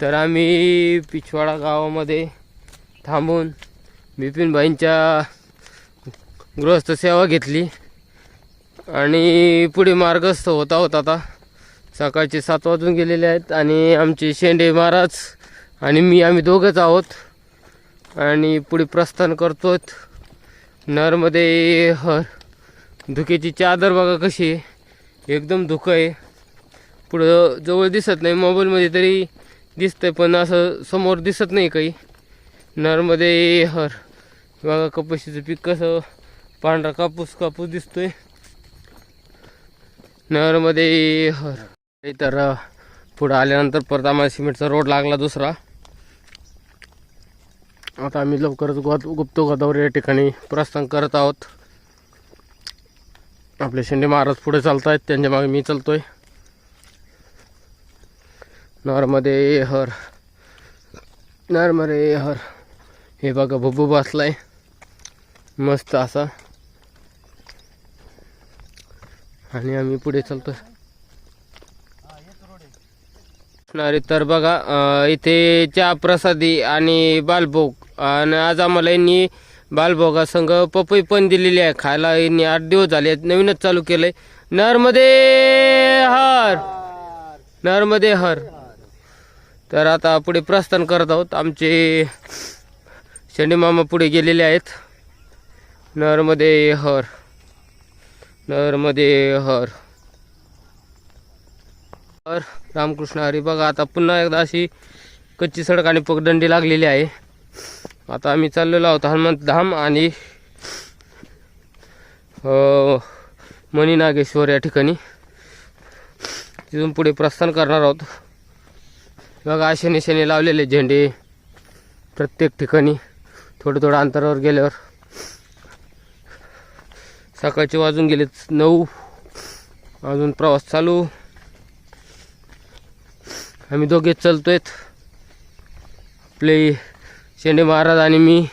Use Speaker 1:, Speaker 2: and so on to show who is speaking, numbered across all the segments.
Speaker 1: तर आम्ही पिछवाडा गावामध्ये थांबून बिपिनभाईंच्या गृहस्थ सेवा घेतली. आणि पुढे मार्गस्थ होता होता आता सकाळचे सात वाजून गेलेले आहेत आणि आमचे शेंडे महाराज आणि मी आम्ही दोघंच आहोत. आणि पुढे प्रस्थान करतोय नरमध्ये हर धुक्याची चादर बघा कशी आहे. एकदम धुकं आहे. पुढं जवळ दिसत नाही. मोबाईलमध्ये तरी दिसतंय पण असं समोर दिसत नाही काही. नरमध्ये हर. बघा कपाशीचं पीक कसं पांढरा कापूस कापूस दिसतोय. नरमध्ये हर. तर पुढं आल्यानंतर परत आम्हाला सिमेंटचा रोड लागला दुसरा. आता आम्ही लवकरच गो गुप्त गोदावरी या ठिकाणी प्रस्थान करत आहोत. आपले शिंदे महाराज पुढे चालत आहेत त्यांच्या मागे मी चालतोय. नॉर्मदे हर नॉर्मदे हर. हे बघा भुबू बसलाय. मस्त असा. आणि आम्ही पुढे चालतो. अरे तर बघा इथे चहा प्रसादी आणि बालभोग. आणि आज आम्हाला यांनी बालभोगासंग पपई पण दिलेली आहे खायला. यांनी आठ दिवस झाले आहेत. नवीनच चालू केलंय. नर्मदे हर नर्मदे हर. तर आता पुढे प्रस्थान करत आहोत. आमचे शेंडे पुढे गेलेले आहेत. नरमध्ये हर. नरमध्ये हर. हर. रामकृष्ण हरी. बघा आता पुन्हा एकदा अशी कच्ची सडक आणि पगदंडी लागलेली आहे. आता आम्ही चाललेलो आहोत हनुमंत धाम आणि मणिनागेश्वर मणी नागेश्वर या ठिकाणी. तिथून पुढे प्रस्थान करणार आहोत. बघा अशाने शने लावलेले झेंडे प्रत्येक ठिकाणी. थोडं थोडं अंतरावर गेल्यावर. सकाळचे वाजून गेले नऊ. अजून प्रवास चालू. आम्ही दोघे चालतोयत. आपले शेंडे महाराज आणि मी.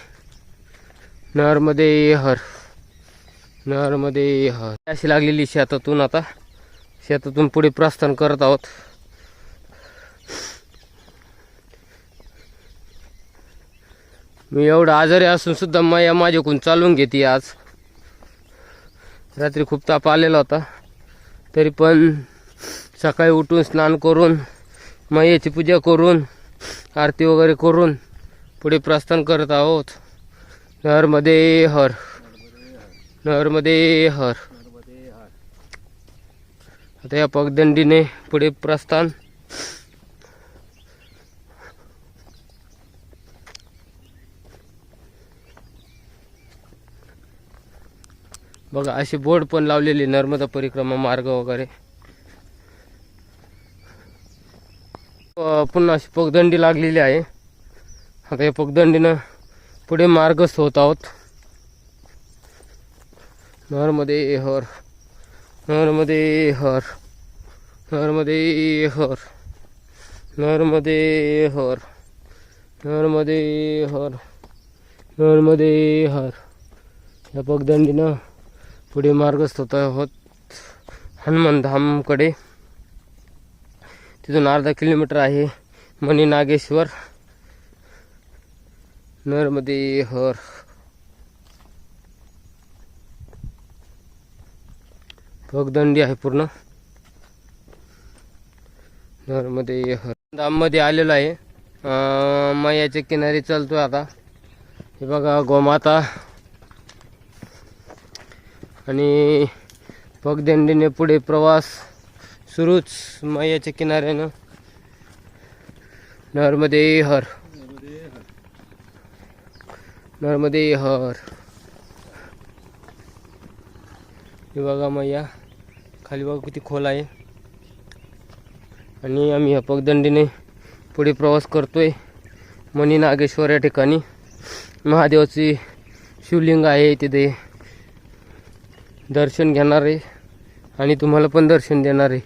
Speaker 1: नहरमध्ये हर. नहरमध्ये हर. अशी लागलेली शेतातून आता. शेतातून पुढे प्रस्थान करत आहोत. मी एवढा आजारी असून सुद्धा माया माझ्याकडून चालवून घेते आज. रात्री खूप ताप आलेला होता. तरी पण सकाळी उठून स्नान करून मैयाची पूजा करून आरती वगैरे करून पुढे प्रस्थान करत आहोत. नहरमध्ये हर. नहरमध्ये हर. आता या पगदंडीने पुढे प्रस्थान बघा असे बोर्ड पण लावलेले नर्मदा परिक्रमा मार्ग वगैरे. पुन्हा अशी पगदंडी लागलेली आहे. आता या पगदंडीनं पुढे मार्गस्थ होत आहोत. नरमध्ये हर नरमध्ये हर नरमध्ये हर नरमध्ये हर नरमध्ये हर नरमध्ये हर. या पगदंडीनं पुढे मार्गस्थ होत आहोत हनुमान धामकडे. तिथून अर्धा किलोमीटर आहे मणी नागेश्वर. नरमध्ये हर. पगदंडी आहे पूर्ण. नरमध्ये हर. धाममध्ये आलेलो आहे. अं, मैयाच्या किनारी चालतोय आता. हे बघा गोमाता. आणि पगदंडीने पुढे प्रवास सुरूच मैयाच्या किनाऱ्यानं. नर्मदे हर नर्मदे हर हे बघा मैया खाली बघा किती खोल आहे. आणि आम्ही ह्या पगदंडीने पुढे प्रवास करतोय. मणी नागेश्वर या ठिकाणी. महादेवाची शिवलिंग आहे तिथे. दर्शन घेणार आहे. आणि तुम्हाला पण दर्शन देणार आहे.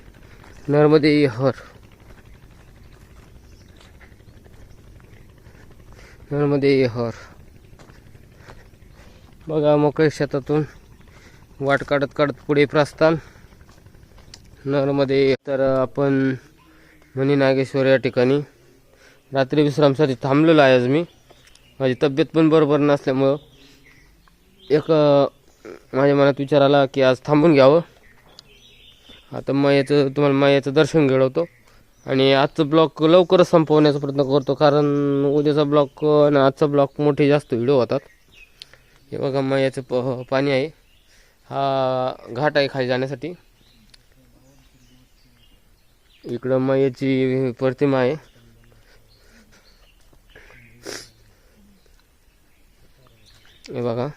Speaker 1: नर्मदे हर. नर्मदे हर. बघा मोकळ्या शेतातून वाट काढत काढत पुढे प्रस्थान. नर्मदे तर आपण मनी नागेश्वर या ठिकाणी. रात्री विश्रामसाठी थांबलेलो आहे आज मी. माझी तब्येत पण बरोबर नसल्यामुळं एक माझ्या मनात विचार आला की आज थांबून घ्यावं. आता मायाचं तुम्हाला मायाचं दर्शन घडवतो. आणि आजचं ब्लॉक लवकरच संपवण्याचा प्रयत्न करतो कारण उद्याचा ब्लॉक आणि आजचा ब्लॉक मोठे जास्त व्हिडिओ होतात. हे बघा मायाचं प पाणी आहे. हा घाट आहे खाली जाण्यासाठी. इकडं मायाची प्रतिमा आहे. हे बघा.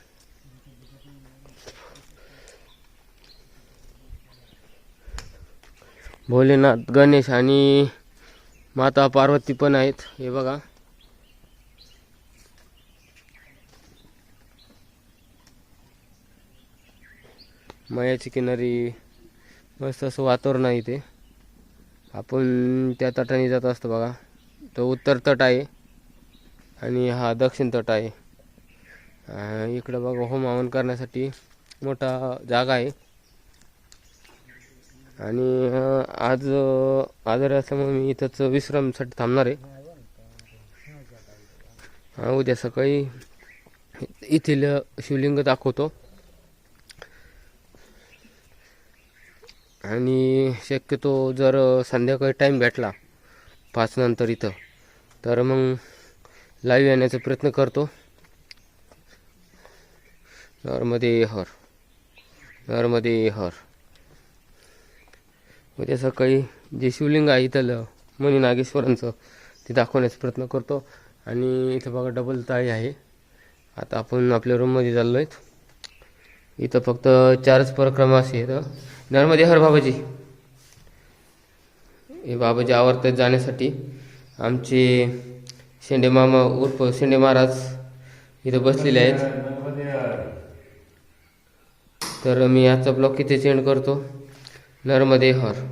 Speaker 1: भोलेनाथ गणेश आणि माता पार्वती पण आहेत. हे बघा. मयाची किनारी मस्त असं वातावरण आहे इथे. आपण त्या तटाने जात असतो बघा. तो उत्तर तट आहे आणि हा दक्षिण तट आहे. इकडं बघा होम हवन करण्यासाठी मोठा जागा आहे. आणि आज आजार असल्यामुळे मी इथंच विश्रामसाठी थांबणार आहे. उद्या सकाळी येथील शिवलिंग दाखवतो. आणि शक्यतो जर संध्याकाळी टाईम भेटला पाच नंतर इथं तर मग लाईव्ह येण्याचा प्रयत्न करतो. नॉर्मदे हर नॉर्मदे हर. उद्या सकाळी जे शिवलिंग आहे इथलं मनी नागेश्वरांचं ते दाखवण्याचा प्रयत्न करतो. आणि इथं बघा डबल ताळी आहे. आता आपण आपल्या रूममध्ये चाललो आहेत इथं फक्त चारच परिक्रमा असे आहेत. नर्मदे हर बाबाजी. हे बाबाजी आवर्तात जाण्यासाठी. आमचे शेंडे मामा उर्फ शेंडे महाराज इथं बसलेले आहेत. तर मी आजचा ब्लॉग इथे सेंड करतो. नर्मदे हर.